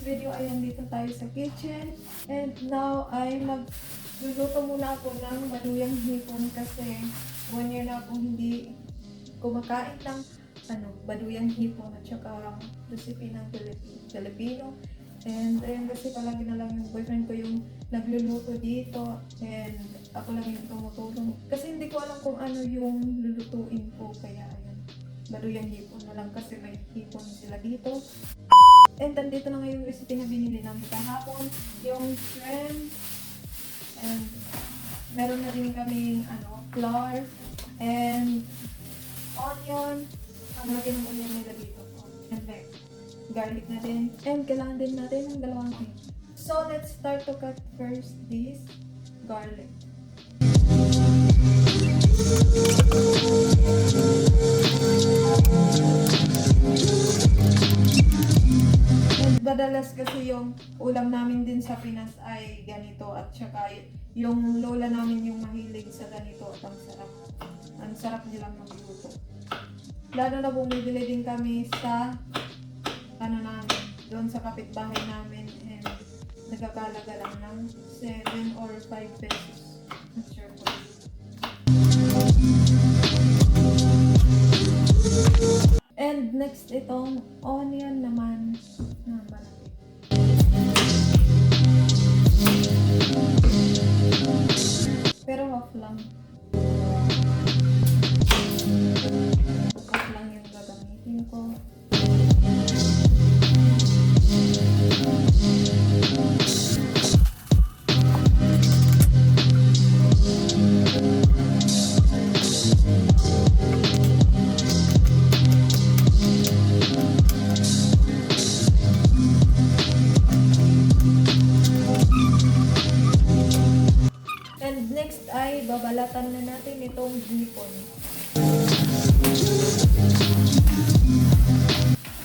video ay nandito tayo sa kitchen. And now ay magluluto muna ako ng maduyang hipon kasi one year na akong hindi kumakain ng ano, baduyang hipon at saka recipe ng Filipino. And ayun kasi palagi na lang yung boyfriend ko yung nagluluto dito and ako lang yung tumutulong. Kasi hindi ko alam kung ano yung lulutuin ko kaya ayun. Baduyang hipon na lang kasi may hipon sila dito. And nandito na ngayon yung recipe na binili namin kahapon. Yung shrimp and meron na rin kaming ano, flour and onion. Ang laki ng onion nila dito. And then, garlic na din. And kailangan din natin ng dalawang egg. So, let's start to cut first this garlic. Madalas kasi yung ulam namin din sa Pinas ay ganito at saka yung lola namin yung mahilig sa ganito at ang sarap. Ang sarap nilang magluto. Lalo na bumibili din kami sa ano namin, doon sa kapitbahay namin and nagkakalaga lang ng 7 or 5 pesos. Not sure And next itong onion naman na malaki. Pero half lang. Half lang yung gagamitin ko. Ay babalatan na natin itong hipon.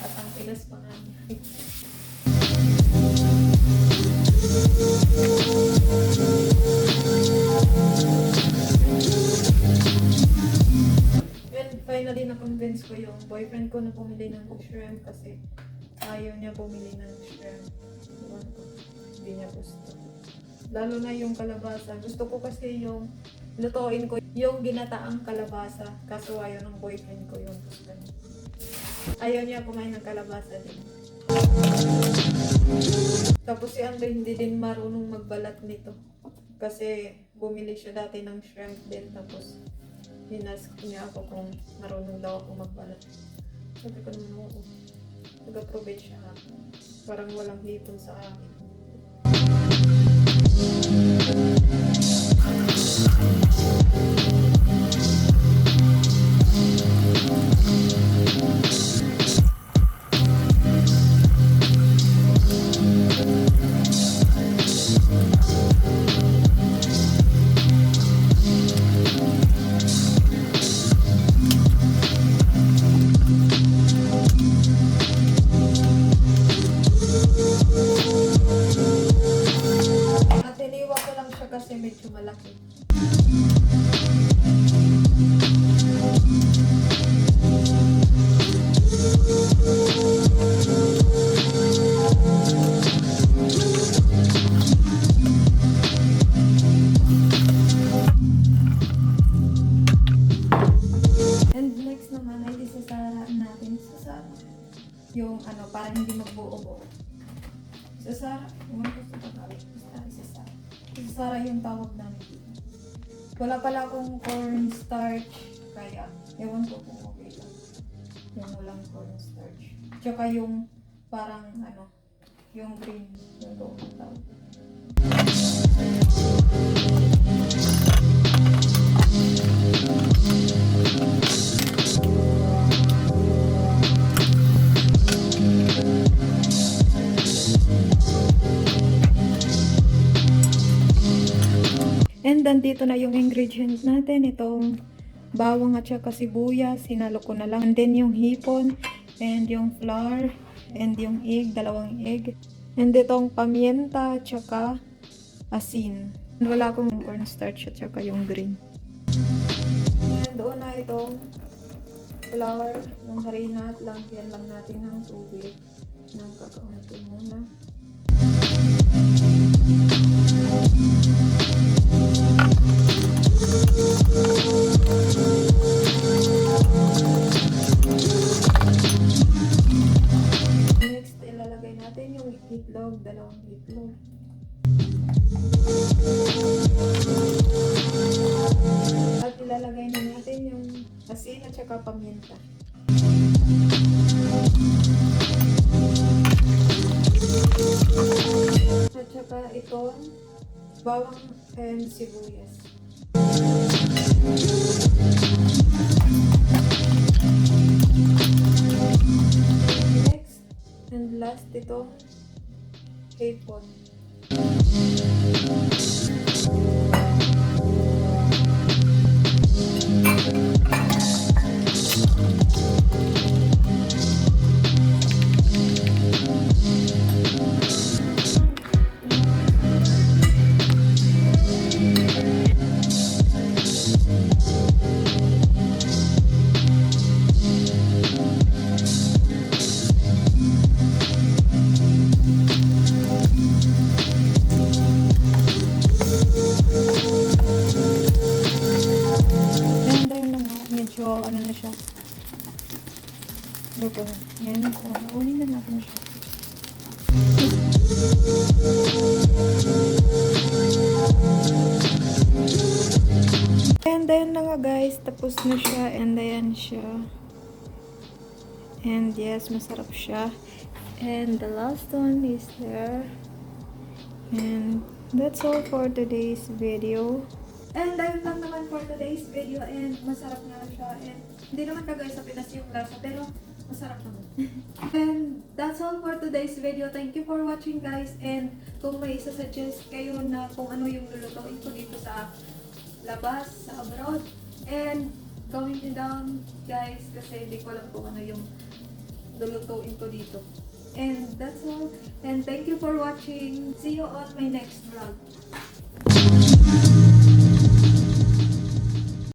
At ang tigas pa nga niya. And finally, na-convince ko yung boyfriend ko na bumili ng shrimp kasi ayaw niya bumili ng shrimp. Hindi niya gusto. Lalo na yung kalabasa. Gusto ko kasi yung lutuin ko yung ginataang kalabasa. Kaso ayaw ng boyfriend ko yung. Ayaw niya kumain ng kalabasa din. Tapos si Andre hindi din marunong magbalat nito. Kasi bumili siya dati ng shrimp din. Tapos hinask niya ako kung marunong daw ako magbalat. Sabi ko naman oo. Taga-probinsya ako. Parang walang hipon sa akin. Yung ano, para hindi magbuo-buo. Ko sa Isasara yung tawag namin dito. Wala pala akong cornstarch. Kaya, ewan ko kung okay lang. Yung walang cornstarch. Tsaka yung parang ano, yung green. Yung tawag. And nandito na yung ingredient natin. Itong bawang at saka sibuyas. Sinalo ko na lang. And then yung hipon. And yung flour. And yung egg. Dalawang egg. And itong pamienta at saka asin. Wala akong cornstarch at saka yung green. And doon na itong flour, yung harina at lagyan lang natin ng tubig. ng kakaunti muna. Natin yung itlog, dalawang itlog. At ilalagay na natin yung asin at saka paminta. At saka itong bawang and sibuyas. And last itong hipon. Luto na. Yan. Kunin na natin siya. And then na nga guys, tapos na siya and ayan siya. And yes, masarap siya. And the last one is there. And that's all for today's video. And ayun lang naman for today's video and masarap nga siya. And hindi naman kagaya sa Pinas yung lasa pero masarap naman. and that's all for today's video. Thank you for watching guys. And kung may isa-suggest kayo na kung ano yung lulutuin ko dito sa labas, sa abroad. And comment nyo down guys kasi hindi ko alam kung ano yung lulutuin ko dito. And that's all. And thank you for watching. See you on my next vlog.